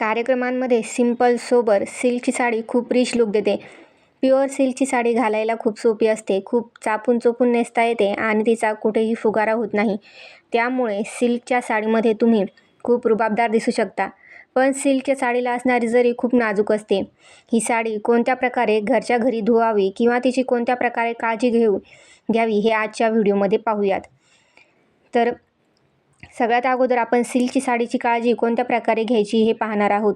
कार्यक्रमांमध्ये simple sober सिल्कची साडी खूप रिच लुक देते. प्युअर सिल्कची साडी घालायला खूप सोपी असते खूप चापून चोपून नेसता येते आणि तिचा कुठेही फुगारा होत नाही. त्यामुळे सिल्कच्या साडीमध्ये तुम्ही खूप रुबाबदार दिसू शकता. पण सिल्कच्या साडीला असणारी जरी खूप नाजूक असते ही साडी कोणत्या प्रकारे घरच्या घरी धुवावी किंवा तिची कोणत्या प्रकारे काळजी घेऊ घ्यावी हे आजच्या व्हिडिओमध्ये पाहूयात. तर सगळ्यात अगोदर आपण सिल्कची साडीची काळजी कोणत्या प्रकारे घ्यायची हे पाहणार आहोत.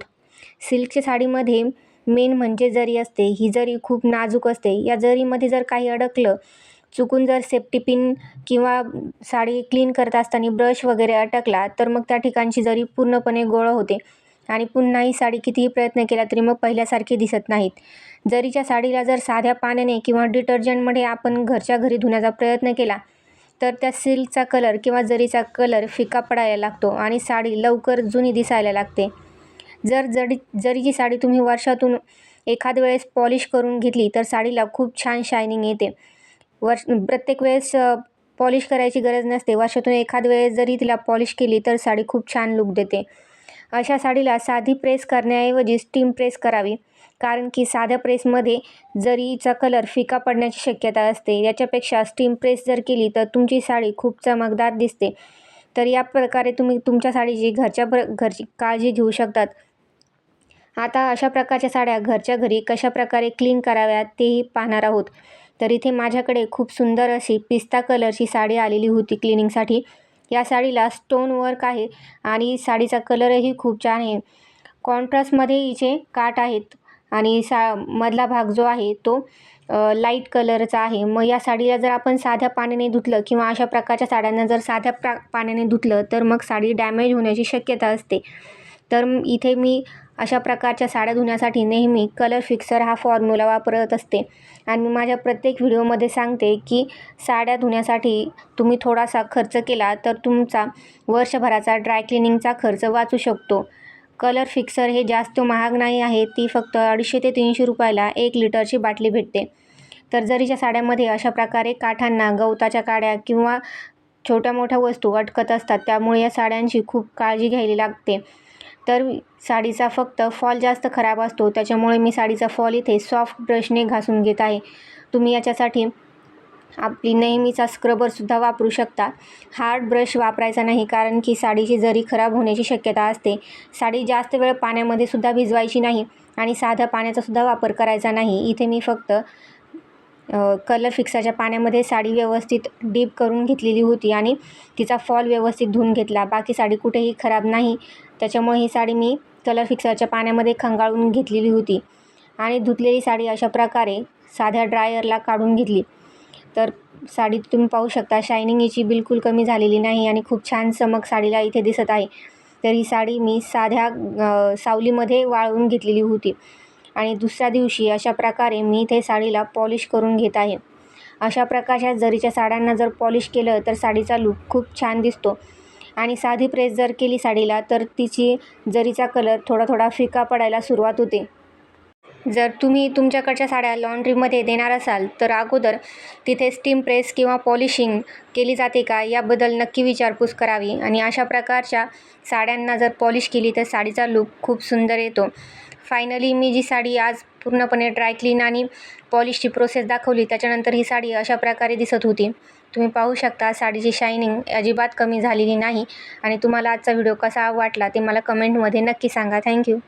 सिल्कच्या साडीमध्ये मेन म्हणजे जरी असते ही जरी खूप नाजूक असते या जरीमध्ये जर काही अडकलं चुकून जर सेफ्टी पिन किंवा साडी क्लीन करत असताना ब्रश वगैरे अटकला तर मग त्या ठिकाणची जरी पूर्णपणे गोळं होते आणि पुन्हा ही साडी कितीही प्रयत्न केला तरी मग पहिल्यासारखी दिसत नाहीत. जरीच्या साडीला जर साध्या पाण्याने किंवा डिटर्जंटमध्ये आपण घरच्या घरी धुण्याचा प्रयत्न केला तर त्या सिल्कचा कलर किंवा जरीचा कलर फिका पडायला लागतो आणि साडी लवकर जुनी दिसायला लागते. जर जडी जरीची साडी तुम्ही वर्षातून एखाद वेळेस पॉलिश करून घेतली तर साडीला खूप छान शायनिंग येते. वर्ष प्रत्येक वेळेस पॉलिश करायची गरज नसते. वर्षातून एखाद वेळेस जरी तिला पॉलिश केली तर साडी खूप छान लुक देते. अशा साडीला साधी प्रेस करण्याऐवजी स्टीम प्रेस करावी. कारण की साध्या प्रेसमध्ये जरीचा कलर फिका पडण्याची शक्यता असते याच्यापेक्षा स्टीम प्रेस जर केली तर तुमची साडी खूप चमकदार दिसते. तर या प्रकारे तुम्ही तुमच्या साडीची घरच्या प्र घरची काळजी घेऊ शकतात. आता अशा प्रकारच्या साड्या घरच्या घरी कशा प्रकारे क्लीन कराव्यात तेही पाहणार आहोत. तर इथे माझ्याकडे खूप सुंदर अशी पिस्ता कलरची साडी आलेली होती क्लिनिंगसाठी. या साडीला स्टोन वर्क आहे आणि साडीचा कलरही खूप छान आहे. कॉन्ट्रास्टमध्ये हिचे काठ आहेत आणि सा मधला भाग जो आहे तो लाइट कलरचा आहे. मग या साडीला जर आपण साध्या पाण्याने धुतलं किंवा अशा प्रकारच्या साड्यांना जर साध्या प्रा पाण्याने धुतलं तर मग साडी डॅमेज होण्याची शक्यता असते. तर इथे मी अशा प्रकारच्या साड्या धुण्यासाठी नेहमी कलर फिक्सर हा फॉर्म्युला वापरत असते. आणि मी माझ्या प्रत्येक व्हिडिओमध्ये सांगते की साड्या धुण्यासाठी तुम्ही थोडासा खर्च केला तर तुमचा वर्षभराचा ड्राय क्लिनिंगचा खर्च वाचू शकतो. कलर फिक्सर हे जास्त महाग नाही आहे ती फक्त अडीचशे ते तीनशे रुपयाला एक लिटरची बाटली भेटते. तर जरीच्या साड्यामध्ये अशा प्रकारे काठांना गवताच्या काड्या किंवा छोट्या मोठ्या वस्तू अटकत असतात त्यामुळे या साड्यांची खूप काळजी घ्यायला लागते. तर साडीचा फक्त फॉल जास्त खराब असतो त्याच्यामुळे मी साडीचा फॉल इथे सॉफ्ट ब्रशने घासून घेत आहे. तुम्ही याच्यासाठी आपली नेहमीचा स्क्रबरसुद्धा वापरू शकता. हार्ड ब्रश वापरायचा नाही कारण की साडीची जरी खराब होण्याची शक्यता असते साडी जास्त वेळ पाण्यामध्ये सुद्धा भिजवायची नाही आणि साध्या पाण्याचासुद्धा वापर करायचा नाही. इथे मी फक्त कलर फिक्साच्या पाण्यामध्ये साडी व्यवस्थित डीप करून घेतलेली होती आणि तिचा फॉल व्यवस्थित धुवून घेतला. बाकी साडी कुठेही खराब नाही. त्याच्यामुळे ही साडी मी कलर फिक्सरच्या पाण्यामध्ये खंगाळून घेतलेली होती आणि धुतलेली साडी अशा प्रकारे साध्या ड्रायरला काढून घेतली. तर साडी तुम्ही पाहू शकता शायनिंग हिची बिलकुल कमी झालेली नाही आणि खूप छान चमक साडीला इथे दिसत आहे. तर ही साडी मी साध्या सावलीमध्ये वाळवून घेतलेली होती. आणि दुसऱ्या दिवशी अशा प्रकारे मी इथे साडीला पॉलिश करून घेत आहे. अशा प्रकारच्या जरीच्या साड्यांना जर पॉलिश केलं तर साडीचा लूक खूप छान दिसतो. आणि साधी प्रेस जर केली साडीला तर तिची जरीचा कलर थोडा थोडा फिका पडायला सुरुवात होते. जर तुम्ही तुमच्याकडच्या साड्या लॉन्ड्रीमध्ये देणार असाल तर अगोदर तिथे स्टीम प्रेस किंवा पॉलिशिंग केली जाते का याबद्दल नक्की विचारपूस करावी. आणि अशा प्रकारच्या साड्यांना जर पॉलिश केली तर साडीचा लूक खूप सुंदर येतो. फायनली मी जी साडी आज पूर्णपणे ड्राय क्लीन आणि पॉलिशची प्रोसेस दाखवली त्याच्यानंतर ही साडी अशा प्रकारे दिसत होती. तुम्ही पाहू शकता साडीची शायनिंग अजिबात कमी झालेली नाही. आणि तुम्हाला आजचा व्हिडिओ कसा वाटला ते मला कमेंटमध्ये नक्की सांगा. थँक्यू